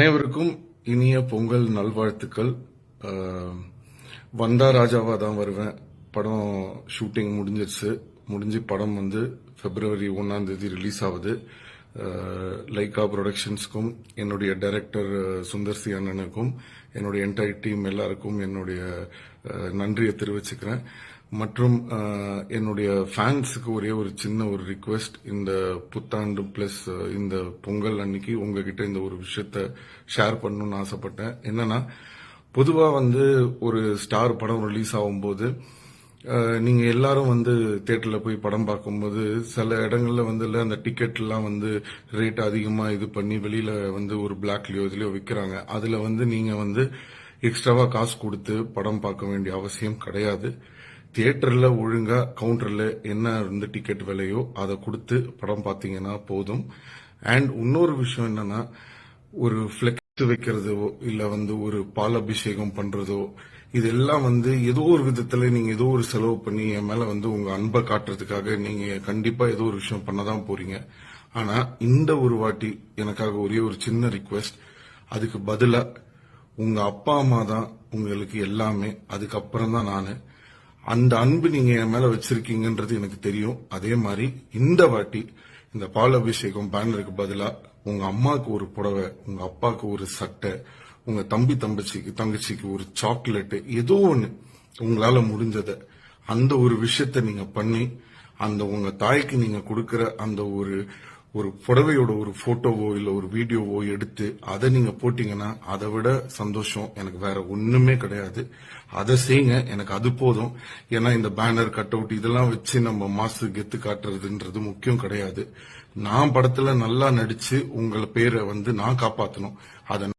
அனைவருக்கும் இனிய பொங்கல் நல்வாழ்த்துக்கள். வந்தா ராஜாவா தான் வருவேன். படம் ஷூட்டிங் முடிஞ்சிருச்சு. முடிஞ்சு படம் வந்து பிப்ரவரி ஒன்னாம் தேதி ரிலீஸ் ஆகுது. லைகா ப்ரொடக்ஷன்ஸ்க்கும் என்னுடைய டைரக்டர் சுந்தர் சி அண்ணனுக்கும் என்னுடைய என்டையர் டீம் எல்லாருக்கும் என்னுடைய நன்றியை தெரிவிச்சுக்கிறேன். மற்றும் என்னுடைய ஃபேன்ஸுக்கு ஒரே ஒரு சின்ன ஒரு ரிக்வெஸ்ட் இந்த புத்தாண்டு பிளஸ் இந்த பொங்கல் அன்னைக்கு உங்ககிட்ட இந்த ஒரு விஷயத்த ஷேர் பண்ணணும்னு ஆசைப்பட்டேன். என்னன்னா பொதுவாக வந்து ஒரு ஸ்டார் படம் ரிலீஸ் ஆகும்போது நீங்க எல்லாரும் வந்து தேட்டர்ல போய் படம் பார்க்கும்போது சில இடங்கள்ல வந்து இல்ல அந்த டிக்கெட் எல்லாம் வந்து ரேட் அதிகமா இது பண்ணி வெளியில வந்து ஒரு பிளாக்லயோ இதுலயோ விற்கிறாங்க அதுல வந்து நீங்க வந்து எக்ஸ்ட்ராவா காசு கொடுத்து படம் பார்க்க வேண்டிய அவசியம் கிடையாது. தியேட்டர்ல ஒழுங்கா கவுண்டர்ல என்ன வந்து டிக்கெட் விலையோ அதை கொடுத்து படம் பார்த்தீங்கன்னா போதும். அண்ட் இன்னொரு விஷயம் என்னன்னா ஒரு ஃபிளெக்ஸ் வைக்கிறதோ இல்ல வந்து ஒரு பால் அபிஷேகம் பண்றதோ இதெல்லாம் வந்து ஏதோ ஒரு விதத்துல நீங்க ஏதோ ஒரு செலவு பண்ணி என் மேல வந்து உங்க அன்பை காட்டுறதுக்காக நீங்க கண்டிப்பா ஏதோ ஒரு விஷயம் பண்ணதான் போறீங்க. ஆனா இந்த ஒரு வாட்டி எனக்காக ஒரே ஒரு சின்ன ரிக்வெஸ்ட் அதுக்கு பதிலா உங்க அப்பா அம்மா தான் உங்களுக்கு எல்லாமே அதுக்கப்புறம் தான் நானு. அந்த அன்பு நீங்க என் மேல வச்சிருக்கீங்கன்றது எனக்கு தெரியும். அதே மாதிரி இந்த வாட்டி இந்த பால் அபிஷேகம் பேனருக்கு பதிலா உங்க அம்மாவுக்கு ஒரு புடவை உங்க அப்பாவுக்கு ஒரு சட்டை உங்க தம்பி தங்கச்சிக்கு தங்கச்சிக்கு ஒரு சாக்லேட்டு ஏதோ ஒண்ணு உங்களால முடிஞ்சதை அந்த ஒரு விஷயத்த நீங்க பண்ணி அந்த உங்க தாய்க்கு நீங்க கொடுக்குற அந்த ஒரு ஒரு புடவையோட ஒரு போட்டோவோ இல்ல ஒரு வீடியோவோ எடுத்து அதை நீங்க போட்டீங்கன்னா அதை விட சந்தோஷம். எனக்கு வேற ஒண்ணுமே கிடையாது. அதை செய்யுங்க. எனக்கு அது போதும். ஏன்னா இந்த பேனர் கட் அவுட் இதெல்லாம் வச்சு நம்ம மாசு கெத்து காட்டுறதுன்றது முக்கியம் கிடையாது. நான் படத்துல நல்லா நடிச்சு உங்களை பேரை வந்து நான் காப்பாத்தணும். அதை